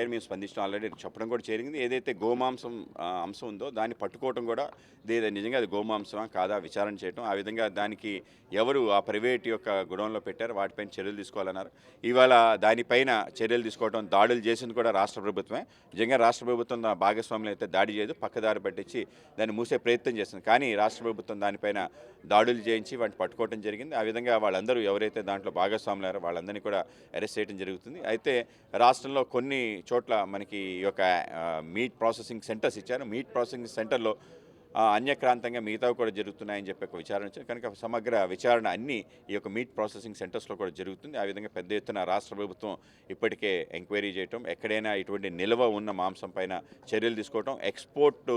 పేరు మేము స్పందించడం ఆల్రెడీ. చెప్పడం కూడా జరిగింది. ఏదైతే గోమాంసం అంశం ఉందో దాన్ని పట్టుకోవడం కూడా నిజంగా అది గోమాంసమా కాదా విచారణ చేయడం ఆ విధంగా దానికి ఎవరు ఆ ప్రైవేట్ యొక్క గుడంలో పెట్టారు. వాటిపైన చర్యలు తీసుకోవాలన్నారు. ఇవాళ దానిపైన చర్యలు తీసుకోవడం దాడులు చేసింది కూడా రాష్ట్ర ప్రభుత్వమే. నిజంగా రాష్ట్ర ప్రభుత్వం దా- భాగస్వాములు అయితే దాడి చేయదు. పక్కదారి పట్టించి దాన్ని మూసే ప్రయత్నం చేస్తుంది. కానీ రాష్ట్ర ప్రభుత్వం దానిపైన దాడులు చేయించి వాటిని పట్టుకోవడం జరిగింది. ఆ విధంగా వాళ్ళందరూ ఎవరైతే దాంట్లో భాగస్వాములారో వాళ్ళందరినీ కూడా అరెస్ట్ చేయడం జరుగుతుంది. అయితే రాష్ట్రంలో కొన్ని చోట్ల మనకి ఈ యొక్క మీట్ ప్రాసెసింగ్ సెంటర్స్ ఇచ్చారు. మీట్ ప్రాసెసింగ్ సెంటర్లో అన్యక్రాంతంగా మిగతావి కూడా జరుగుతున్నాయని చెప్పి ఒక విచారణ వచ్చింది. కనుక సమగ్ర విచారణ అన్ని ఈ యొక్క మీట్ ప్రాసెసింగ్ సెంటర్స్లో కూడా జరుగుతుంది. ఆ విధంగా పెద్ద ఎత్తున రాష్ట్ర ప్రభుత్వం ఇప్పటికే ఎంక్వైరీ చేయటం ఎక్కడైనా ఇటువంటి నిల్వ ఉన్న మాంసం పైన చర్యలు తీసుకోవటం ఎక్స్పోర్ట్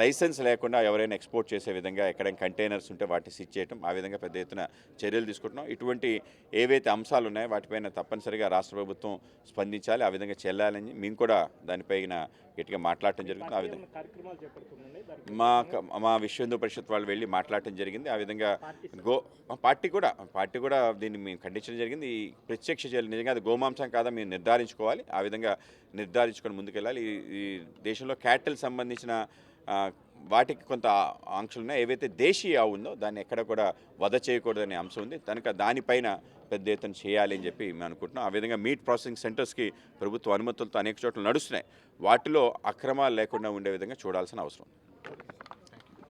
లైసెన్స్ లేకుండా ఎవరైనా ఎక్స్పోర్ట్ చేసే విధంగా ఎక్కడైనా కంటైనర్స్ ఉంటే వాటిని సిచ్ చేయటం ఆ విధంగా పెద్ద ఎత్తున చర్యలు తీసుకుంటున్నాం. ఇటువంటి ఏవైతే అంశాలు ఉన్నాయో వాటిపైన తప్పనిసరిగా రాష్ట్ర ప్రభుత్వం స్పందించాలి ఆ విధంగా చెల్లాలని మేము కూడా దానిపైన గట్టిగా మాట్లాడటం జరుగుతుంది ఆ విధంగా మా మా విశ్వ హిందూ పరిషత్ వాళ్ళు వెళ్ళి మాట్లాడటం జరిగింది. ఆ విధంగా గో పార్టీ కూడా పార్టీ కూడా దీన్ని మేము ఖండించడం జరిగింది. ఈ ప్రత్యక్ష చర్యలు నిజంగా అది గోమాంసం కాదా మేము నిర్ధారించుకోవాలి. ఆ విధంగా నిర్ధారించుకొని ముందుకెళ్ళాలి. ఈ దేశంలో క్యాటిల్ సంబంధించిన వాటికి కొంత ఆంక్షలు ఉన్నాయి. ఏవైతే దేశీయ ఆవు ఉందో దాన్ని ఎక్కడ కూడా వధ చేయకూడదనే అంశం ఉంది. కనుక దానిపైన పెద్ద ఎత్తున చేయాలి అని చెప్పి మేము అనుకుంటున్నాం. ఆ విధంగా మీట్ ప్రాసెసింగ్ సెంటర్స్కి ప్రభుత్వ అనుమతులతో అనేక చోట్ల నడుస్తున్నాయి. వాటిలో అక్రమాలు లేకుండా ఉండే విధంగా చూడాల్సిన అవసరం